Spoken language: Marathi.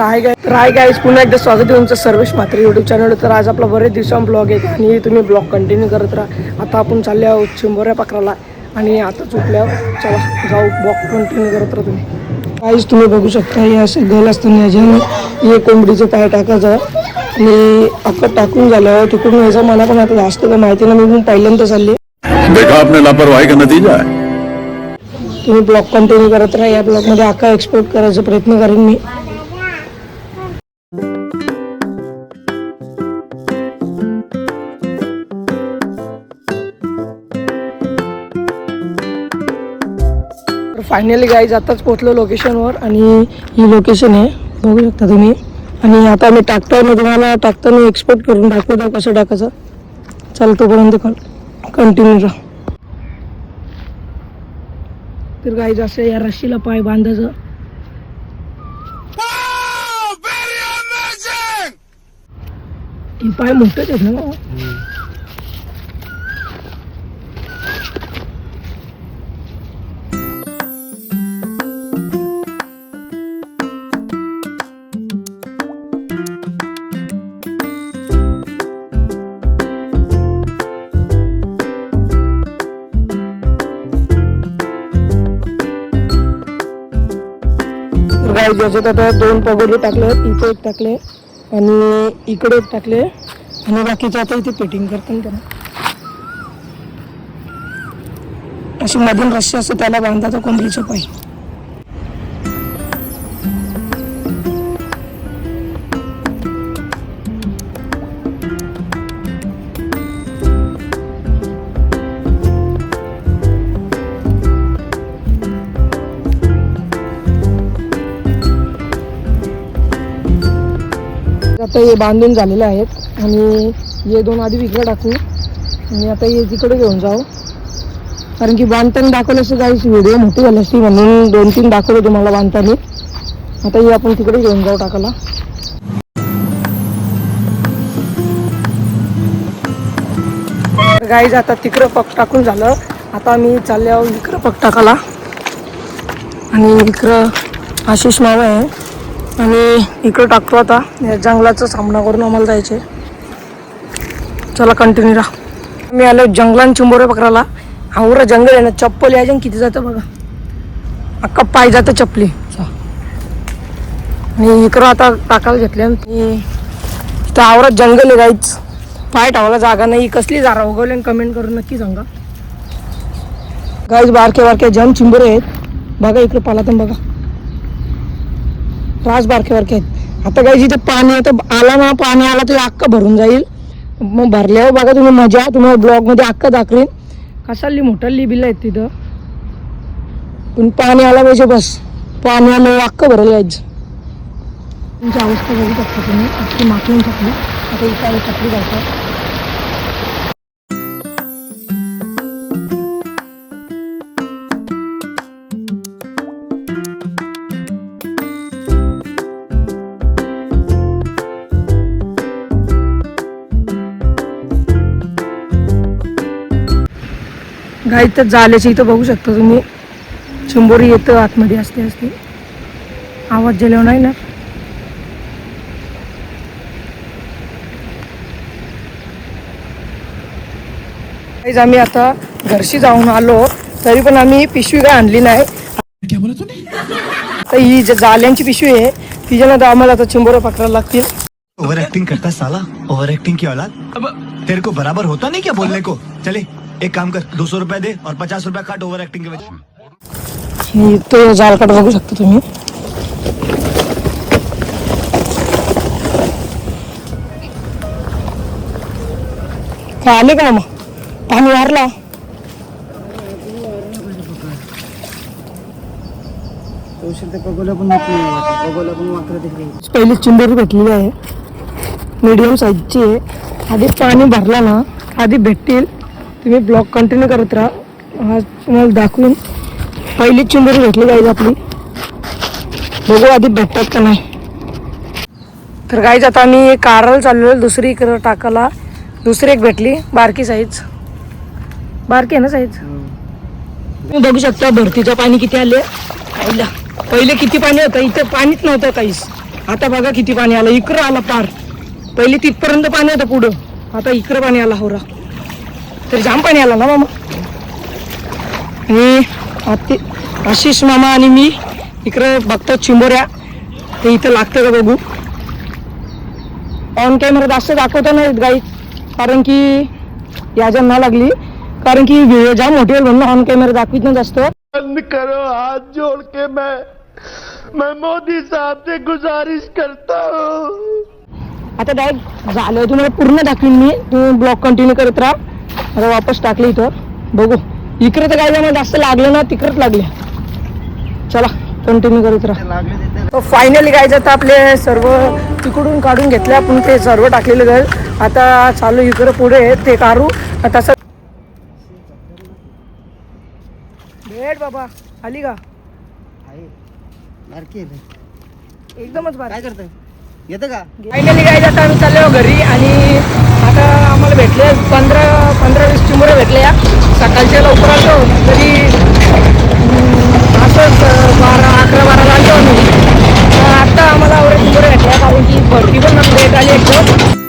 हाय गाय तर हाय गाईज पुन्हा एकदा स्वागत आहे तुमचं सर्वेश म्हात्रे यूट्यूब चॅनल तर आज आपला बरेच दिवसां ब्लॉग आहे आणि तुम्ही ब्लॉग कंटिन्यू करत राहा. आता आपण चालले आहोत चिंबोऱ्या पाकराला आणि आता चुकल्यावर चला जाऊ ब्लॉग कंटिन्यू करत राहा तुम्ही. काहीच तुम्ही बघू शकता हे असे गल असताना याच्यानं हे कोंबडीचं पाय टाकायचं आणि आता टाकून झालं तिकडून यायचं मला पण आता जास्त काय माहिती नाही मी पहिल्यांदा चालले. लापरवाही का नतीजा तुम्ही ब्लॉग कंटिन्यू करत राहा. या ब्लॉगमध्ये अख्खा एक्सपोर्ट करायचा प्रयत्न करेन मी. फायनली गाईज आताच पोचलो लोकेशनवर आणि ही लोकेशन आहे. बघू शकता तुम्ही. आणि आता मी टाकतो तुम्हाला टाकताना एक्सपोर्ट करून दाखवतो कसं टाकायचं. चल तोपर्यंत कंटिन्यू राहा. तर गाईज असं या रस्सीला पाय बांधायचं. हे पाय मोठेच आहेत ना गाय ज्याच्यात आता दोन पगोले टाकले इथे एक टाकले आणि इकडे एक टाकले आणि बाकीचे आता इथे पेटिंग करते ना त्यांना. अशी मधून रस्सी असतो त्याला बांधायचा कोंबडीचं पाय. आता हे बांधून झालेले आहेत. आणि हे दोन आधी इकडे टाकू. आणि आता हे तिकडे घेऊन जाऊ. कारण की बांधताना दाखवलं असं काही व्हिडिओ मोठी झाली असती म्हणून दोन तीन दाखवलं तुम्हाला बांधताना. आता हे आपण तिकडे घेऊन जाऊ टाकायला. गाईज आता तिकडं पक टाकून झालं. आता मी चालले आहोत इकडं पक टाकायला. आणि इकडं आशिष माव आहे. आणि इकडं टाकतो आता. या जंगलाचा सामना करून आम्हाला जायचे चला कंटिन्यू राहा. मी आलो जंगलान चिंबोरे पकडायला. आवरा जंगल आहे ना चप्पल यायचे किती जातं बघा. अख्खा पाय जातं चपली आणि इकडं आता टाकायला घेतले आणि इथं आवरात जंगल आहे गाईच पाय ठेवायला जागा नाही. कसली जागा उगवली कमेंट करून नक्की सांगा. गाईज बारके बारके जन चिंबोरे आहेत. बघा इकडे पाला बघा. राज बारके बारके आहेत आता काही जिथे पाणी येतं आला ना पाणी आला तर अख्खा भरून जाईल. मग भरल्यावर बघा तुम्ही मजा तुम्हाला ब्लॉगमध्ये अख्खा दाखवेन. कसाली मोठाली बिल आहेत तिथं? पण पाणी आला पाहिजे बस. पाणी आलं अख्खं भरलं यायचं तुमची अवस्था बघू शकता तुम्ही. अख्खी माखून टाकली. आता इकडे टाकली जायचं गाई तर जाल्याची इथं बघू शकता तुम्ही. चिंबोरी येतं आतमध्ये असते असते. आवाज गेल्यावर नाही ना. आम्ही आता घरशी जाऊन आलो तरी पण आम्ही पिशवी काय आणली नाही. तर ही जे जाल्यांची पिशवी आहे तिच्यानं तर आम्हाला आता चिंबोरं पकडायला लागतील. ओवर एक्टिंग करता साला? ओवर एक्टिंग की औलाद अब तेरे को बराबर होता नहीं क्या बोलने को? चले. एक काम कर, दो सौ रुपया दे और पचास रुपया काट ओवर एक्टिंग के वजह ही तो जालकाट बघू शकता तुम्ही काय आले का मग पाणी वारला पहिली चिंबोरी भेटलेली आहे मीडियम साईजची आहे आधी पाणी भरला ना आधी भेटतील तुम्ही ब्लॉग कंटिन्यू करत राहा. आज तुम्हाला दाखवून पहिली चुंदरी भेटली गाईज आपली. बघू आधी भेटतात का नाही. तर गाईज आता आम्ही कारला चाललेलो दुसरी इकडं टाकाला दुसरी एक भेटली बारकी साईज बारकी आहे ना साईज तुम्ही बघू शकता भरतीचं पाणी किती आले. आईला पहिले किती पाणी होतं? इथं पाणीच नव्हतं काहीच. आता बघा किती पाणी आलं. इकडं आला पार. पहिले तिथपर्यंत पाणी होतं पुढं. आता इकडं पाणी आला होरा. तर जाम पाणी आलं ना मामा? आणि आते आशिष मामा आणि मी इकडं बघतो चिंबोऱ्या. ते इथं लागतं का बघू? ऑन कॅमेरा जास्त दाखवता नाहीत गाई कारण की याच्या ना लागली कारण की व्हिडिओ जाम मोठी होईल म्हणून ऑन कॅमेरा दाखवित नाही जास्त. बंद करो हाथ जोड़ के मैं. मैं मोदी साहब से गुजारिश करता हूँ. आता डायरेक्ट झालं तुम्हाला पूर्ण दाखवीन मी. तुम्ही ब्लॉग कंटिन्यू करत राहा. आता वापस टाकले इथं बघू. इकडे तर काही मला जास्त लागलं ना तिकडंच लागले. चला कंटिन्यू करत राहा. फायनली काय तर आपले सर्व तिकडून काढून घेतले. आपण ते सर्व टाकलेलं गल आता चालू इकडे पुढे ते काढू. तसं भेट बाबा. आली का? एकदमच. काय करतोय? येतं का? फायनली काय आता आम्ही चाललो घरी आणि आता आम्हाला भेटले पंधरा पंधरा वीस चिमुरे भेटल्या सकाळच्या लवकर आलो तरी असंच बारा अकरा बाराला आलो आम्ही. आत्ता आम्हाला आवडत चिमुरे भेटल्या कारण की भरती पण आमच्या येत आली एकदम